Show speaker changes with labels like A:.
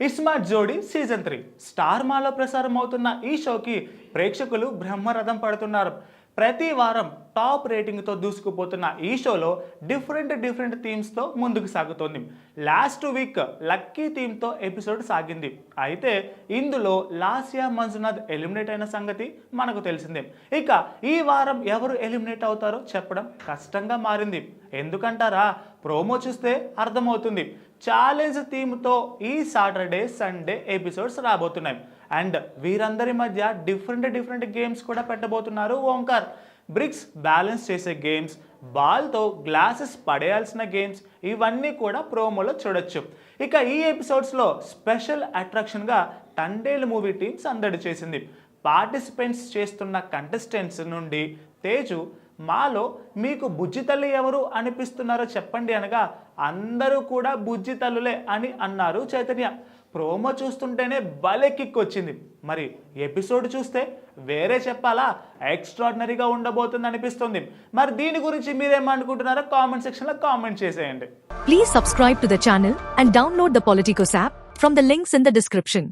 A: ఇస్మార్ట్ జోడీ season three. Star మాలో ప్రసారం అవుతున్న ఈ షోకి ప్రేక్షకులు బ్రహ్మరథం పడుతున్నారు. ప్రతి వారం టాప్ రేటింగ్తో దూసుకుపోతున్న ఈ షోలో డిఫరెంట్ డిఫరెంట్ థీమ్స్తో ముందుకు సాగుతోంది. లాస్ట్ వీక్ లక్కీ థీమ్తో ఎపిసోడ్ సాగింది. అయితే ఇందులో లాసియా మంజునాథ్ ఎలిమినేట్ అయిన సంగతి మనకు తెలిసిందే. ఇక ఈ వారం ఎవరు ఎలిమినేట్ అవుతారో చెప్పడం కష్టంగా మారింది. ఎందుకంటారా? ప్రోమో చూస్తే అర్థమవుతుంది. ఛాలెంజ్ థీమ్తో ఈ సాటర్డే సండే ఎపిసోడ్స్ రాబోతున్నాయి. అండ్ వీరందరి మధ్య డిఫరెంట్ డిఫరెంట్ గేమ్స్ కూడా పెట్టబోతున్నారు ఓంకార్. బ్రిక్స్ బ్యాలెన్స్ చేసే గేమ్స్ బాల్తో గ్లాసెస్ పడేయాల్సిన గేమ్స్ ఇవన్నీ కూడా ప్రోమోలో చూడొచ్చు. ఇక ఈ ఎపిసోడ్స్లో స్పెషల్ అట్రాక్షన్గా టండేల్ మూవీ టీమ్స్ అందడి చేసింది. పార్టిసిపెంట్స్ చేస్తున్న కంటెస్టెంట్స్ నుండి తేజు మాలో మీకు బుజ్జి తల్లి ఎవరు అనిపిస్తున్నారో చెప్పండి అనగా అందరూ కూడా బుజ్జి తల్లులే అని అన్నారు చైతన్య. ప్రోమో చూస్తుంటేనే భలే కిక్ వచ్చింది. మరి ఎపిసోడ్ చూస్తే వేరే చెప్పాలా? ఎక్స్ట్రాడినరీగా ఉండబోతుంది అనిపిస్తుంది. మరి దీని గురించి మీరేమనుకుంటున్నారో కామెంట్ సెక్షన్లో కామెంట్ చేసేయండి.
B: Please subscribe to the channel and download the Politicos app from the links in the description